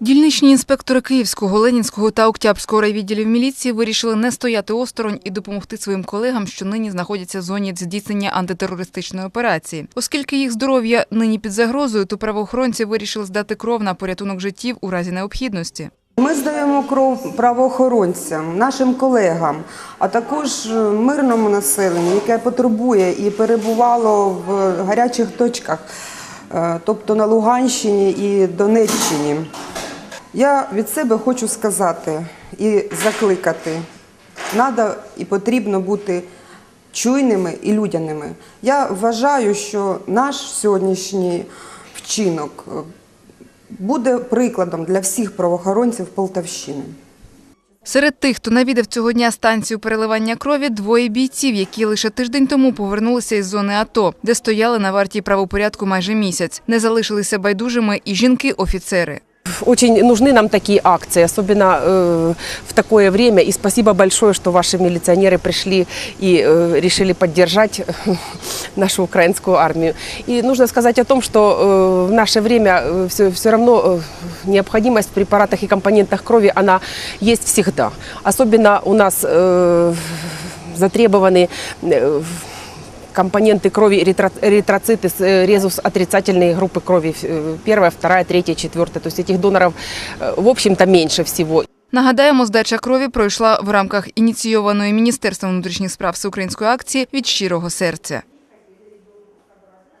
Дільничні інспектори Київського, Ленінського та Октябрського райвідділів міліції вирішили не стояти осторонь і допомогти своїм колегам, що нині знаходяться в зоні здійснення антитерористичної операції. Оскільки їх здоров'я нині під загрозою, то правоохоронці вирішили здати кров на порятунок життів у разі необхідності. Ми здаємо кров правоохоронцям, нашим колегам, а також мирному населенню, яке потребує і перебувало в гарячих точках, е, тобто на Луганщині і Донеччині. Я від себе хочу сказати і закликати. Треба і потрібно бути чуйними і людяними. Я вважаю, що наш сьогоднішній вчинок е, буде прикладом для всіх правоохоронців Полтавщини. Серед тих, хто навідав цього дня станцію переливання крові, двоє бійців, які лише тиждень тому повернулися із зони АТО, де стояли на варті правопорядку майже місяць. Не залишилися байдужими і жінки-офіцери. Очень нужны нам такие акции, особенно э, в такое время. И спасибо большое, что ваши милиционеры пришли и э, решили поддержать э, нашу украинскую армию. И нужно сказать о том, что э, в наше время все, все равно э, необходимость в препаратах и компонентах крови, она есть всегда. Особенно у нас э, затребованы э, компоненты крови, эритро- эритроциты, с- э, резус отрицательные группы крови, э, первая, вторая, третья, четвертая. То есть этих доноров, э, в общем-то, меньше всего. Нагадаємо, здача крові пройшла в рамках ініційованої Міністерством внутрішніх справ всеукраїнської акції від щирого серця.